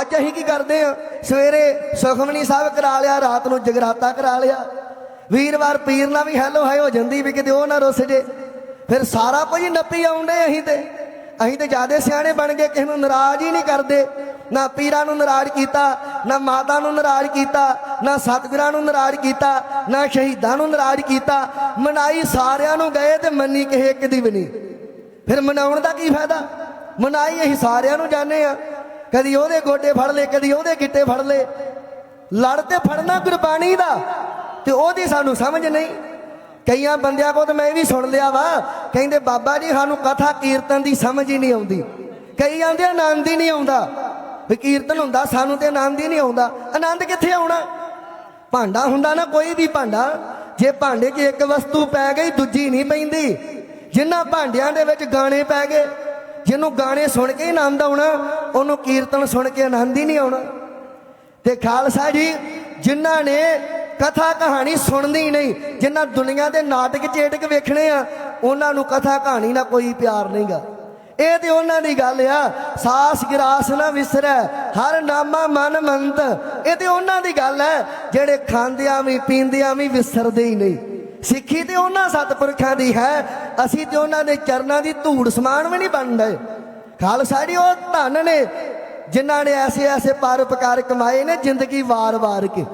ਅੱਜ ਅਸੀਂ ਕੀ ਕਰਦੇ ਆ ਸਵੇਰੇ ਸੁਖਮਨੀ ਸਾਹਿਬ ਕਰਾ ਲਿਆ, ਰਾਤ ਨੂੰ ਜਗਰਾਤਾ ਕਰਾ ਲਿਆ। ਵੀਰਵਾਰ ਪੀਰ ਨਾਲ ਵੀ ਹੈਲੋ ਹਾਏ ਹੋ ਜਾਂਦੀ ਵੀ ਕਿਤੇ ਉਹ ਨਾ ਰੁੱਸ ਜੇ। ਫਿਰ ਸਾਰਾ ਕੁਝ ਨੱਪੀ ਆਉਂਦੇ ਅਸੀਂ ਤੇ। ਅਸੀਂ ਤੇ ਜਿਆਦੇ ਸਿਆਣੇ ਬਣ ਗਏ, ਕਿਸੇ ਨੂੰ ਨਾਰਾਜ਼ ਹੀ ਨਹੀਂ ਕਰਦੇ। ਨਾ ਪੀਰਾਂ ਨੂੰ ਨਾਰਾਜ਼ ਕੀਤਾ, ਨਾ ਮਾਤਾ ਨੂੰ ਨਾਰਾਜ਼ ਕੀਤਾ, ਨਾ ਸਤਿਗੁਰਾਂ ਨੂੰ ਨਾਰਾਜ਼ ਕੀਤਾ, ਨਾ ਸ਼ਹੀਦਾਂ ਨੂੰ ਨਾਰਾਜ਼ ਕੀਤਾ। ਮਨਾਈ ਸਾਰਿਆਂ ਨੂੰ ਗਏ ਤੇ ਮੰਨੀ ਕਿਸੇ ਇੱਕ ਦੀ ਵੀ ਨਹੀਂ। ਫਿਰ ਮਨਾਉਣ ਦਾ ਕੀ ਫਾਇਦਾ? ਮਨਾਈ ਅਸੀਂ ਸਾਰਿਆਂ ਨੂੰ ਜਾਣੇ ਆ ਕਦੀ ਉਹਦੇ ਗੋਡੇ ਫੜ ਲਏ, ਕਦੀ ਉਹਦੇ ਗਿੱਟੇ ਫੜ ਲਏ। ਲੜ ਤੇ ਫੜਨਾ ਗੁਰਬਾਣੀ ਦਾ ਤੇ ਉਹਦੀ ਸਾਨੂੰ ਸਮਝ ਨਹੀਂ। ਕਈਆਂ ਬੰਦਿਆਂ ਕੋਲ ਤਾਂ ਮੈਂ ਵੀ ਸੁਣ ਲਿਆ ਵਾ, ਕਹਿੰਦੇ ਬਾਬਾ ਜੀ, ਸਾਨੂੰ ਕਥਾ ਕੀਰਤਨ ਦੀ ਸਮਝ ਹੀ ਨਹੀਂ ਆਉਂਦੀ। ਕਈ ਜਾਂਦੇ ਆਨੰਦ ਹੀ ਨਹੀਂ ਆਉਂਦਾ। ਵੀ ਕੀਰਤਨ ਹੁੰਦਾ, ਸਾਨੂੰ ਤੇ ਆਨੰਦ ਹੀ ਨਹੀਂ ਆਉਂਦਾ। ਆਨੰਦ ਕਿੱਥੇ ਆਉਣਾ? ਭਾਂਡਾ ਹੁੰਦਾ ਨਾ, ਕੋਈ ਵੀ ਭਾਂਡਾ। ਜੇ ਭਾਂਡੇ 'ਚ ਇੱਕ ਵਸਤੂ ਪੈ ਗਈ, ਦੂਜੀ ਨਹੀਂ ਪੈਂਦੀ। ਜਿਨ੍ਹਾਂ ਭਾਂਡਿਆਂ ਦੇ ਵਿੱਚ ਗਾਣੇ ਪੈ ਗਏ ਜਿਹਨੂੰ ਗਾਣੇ ਸੁਣ ਕੇ ਹੀ ਆਨੰਦ ਆਉਣਾ, ਉਹਨੂੰ ਕੀਰਤਨ ਸੁਣ ਕੇ ਆਨੰਦ ਹੀ ਨਹੀਂ ਆਉਣਾ। ਤੇ ਖਾਲਸਾ ਜੀ, ਜਿਨ੍ਹਾਂ ਨੇ ਕਥਾ ਕਹਾਣੀ ਸੁਣਦੀ ਨਹੀਂ, ਜਿਨ੍ਹਾਂ ਦੁਨੀਆ ਦੇ ਨਾਟਕ ਚੇਟਕ ਵੇਖਣੇ ਆ, ਉਹਨਾਂ ਨੂੰ ਕਥਾ ਕਹਾਣੀ ਨਾਲ ਕੋਈ ਪਿਆਰ ਨਹੀਂਗਾ ਇਹ ਤੇ ਉਹਨਾਂ ਦੀ ਗੱਲ ਆ, ਸਾਸ ਗਿਰਾਸ ਨਾ ਵਿਸਰੈ, ਹਰ ਨਾਮਾ ਮਨ ਮੰਤ। ਇਹ ਤੇ ਉਹਨਾਂ ਦੀ ਗੱਲ ਹੈ ਜਿਹੜੇ ਖਾਂਦਿਆਂ ਵੀ, ਪੀਂਦਿਆਂ ਵੀ ਵਿਸਰਦੇ ਹੀ ਨਹੀਂ। ਸਿੱਖੀ ਤੇ ਉਹਨਾਂ ਸਤਿਪੁਰਖਾਂ ਦੀ ਹੈ। ਅਸੀਂ ਤੇ ਉਹਨਾਂ ਦੇ ਚਰਨਾਂ ਦੀ ਧੂੜ ਸਮਾਨ ਵੀ ਨਹੀਂ ਬਣਦੇ। ਖਾਲਸਾ ਜੀ, ਉਹ ਧਨ ਨੇ, ਜਿਨ੍ਹਾਂ ਨੇ ਐਸੇ ਐਸੇ ਪਰਉਪਕਾਰ ਕਮਾਏ ਨੇ ਜ਼ਿੰਦਗੀ ਵਾਰ-ਵਾਰ ਕੇ।